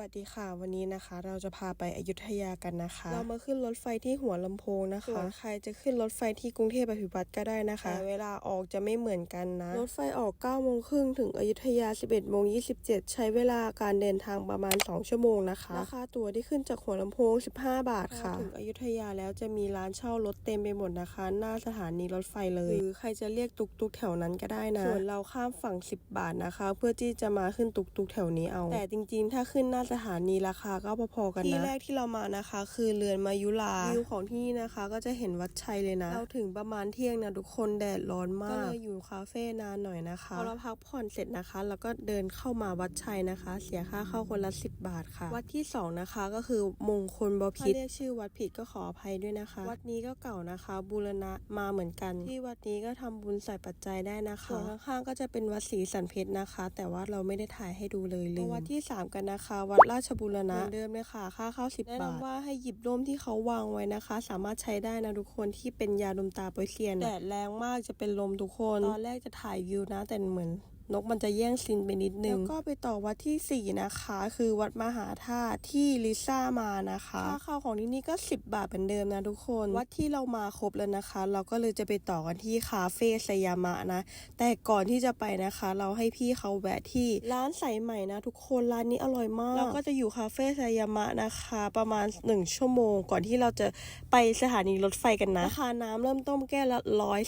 วัสดีค่ะวันนี้นะคะ เราจะพาไปอยุธยากันนะคะ เรามาขึ้นรถไฟที่หัวลำโพงนะคะส่วนใครจะขึ้นรถไฟที่กรุงเทพอภิวัตรก็ได้นะคะแต่เวลาออกจะไม่เหมือนกันนะ รถไฟออก9โมงครึ่งถึงอยุธยา 11โมง27ใช้เวลาการเดินทางประมาณ 2 ชั่วโมงนะคะราคาตั๋วที่ขึ้นจากหัวลำโพง 15 บาทค่ะถึงอยุธยาแล้วจะมีร้านเช่ารถเต็มไปหมดนะคะ หน้าสถานีรถไฟเลยหรือใครจะเรียกตุกตุกๆแถวนั้นก็ได้นะส่วนเราข้ามฝั่ง 10 บาทนะคะ เพื่อที่จะมาขึ้นตุกตุกๆแถวนี้เอา แต่จริงๆ ถ้าขึ้นหน้าสถานีราคาก็พอๆกันนะ ที่แรกที่เรามานะคะ คือเรือนมายุราวิวของที่นี่นะคะ ก็จะเห็นวัดชัยเลยนะ เราถึงประมาณเที่ยงนะทุกคนแดดร้อนมาก ก็เลยอยู่คาเฟ่นานหน่อยนะคะพอเราพักผ่อนเสร็จนะคะแล้วก็เดินเข้ามาวัดชัยนะคะ เสียค่าเข้าคนละ 10 บาทค่ะ วัดที่สองนะคะก็คือมงคลบพิตรถ้าเรียกชื่อวัดผิดก็ขออภัยด้วยนะคะ วัดนี้ก็เก่านะคะ บูรณะมาเหมือนกัน ที่วัดนี้ก็ทำบุญใส่ปัจจัยได้นะคะส่วนข้างๆก็จะเป็นวัดศรีสันเพชรนะคะ แต่ว่าเราไม่ได้ถ่ายให้ดูเลยลืมวัดที่ 3 กันนะคะวัดราชบูรณะเหมือนเดิมเลยค่ะ ค่าเข้า10บาทแนะนำว่าให้หยิบร่มที่เขาวางไว้นะคะ สามารถใช้ได้นะทุกคนที่เป็นยาดมตาโปยเซียนแดดแรงมากจะเป็นลมทุกคน ตอนแรกจะถ่ายวิวนะแต่เหมือน นกมันจะแย่งซีนไปนิดนึง แล้วก็ไปต่อวัดที่ 4 นะคะ คือวัดมหาธาตุที่ลิซ่ามานะคะค่าเข้าของที่นี่ก็ 10 บาทเหมือนเดิมนะทุกคน วัดที่เรามาครบแล้วนะคะ เราก็เลยจะไปต่อกันที่คาเฟ่สยามะนะ แต่ก่อนที่จะไปนะคะ เราให้พี่เขาแวะที่ร้านใสใหม่นะ ทุกคนร้านนี้อร่อยมากเราก็จะอยู่คาเฟ่สยามะนะคะ ประมาณ 1 ชั่วโมง ก่อนที่เราจะไปสถานีรถไฟกันนะราคาน้ำเริ่มต้นแก้วละ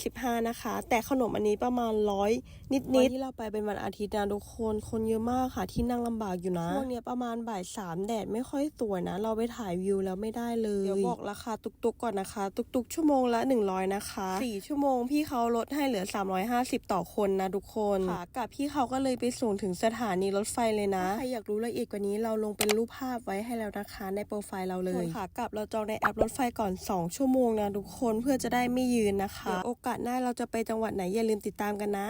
115 นะคะ แต่ขนมอันนี้ประมาณร้อยนิดๆวันที่เราไปเป็นวันอาทิตย์นะทุกคน คนเยอะมากค่ะที่นั่งลำบากอยู่นะช่วงเนี้ยประมาณบ่ายสามแดดไม่ค่อยสวยนะ เราไปถ่ายวิวแล้วไม่ได้เลย เดี๋ยวบอกราคาตุกๆก่อนนะคะ ตุกๆชั่วโมงละ100นะคะสี่ชั่วโมงพี่เขาลดให้เหลือ350ต่อคนนะทุกคนค่ะกับพี่เขาก็เลยไปส่งถึงสถานีรถไฟเลยนะใครอยากรู้รายละเอียดกว่านี้เราลงเป็นรูปภาพไว้ให้แล้วนะคะในโปรไฟล์เราเลยส่วนขากลับเราจองในแอปรถไฟก่อน 2 ชั่วโมงนะทุกคนเพื่อจะได้ไม่ยืนนะคะเดี๋ยวโอกาสหน้าเราจะไปจังหวัดไหนอย่าลืมติดตามกันนะ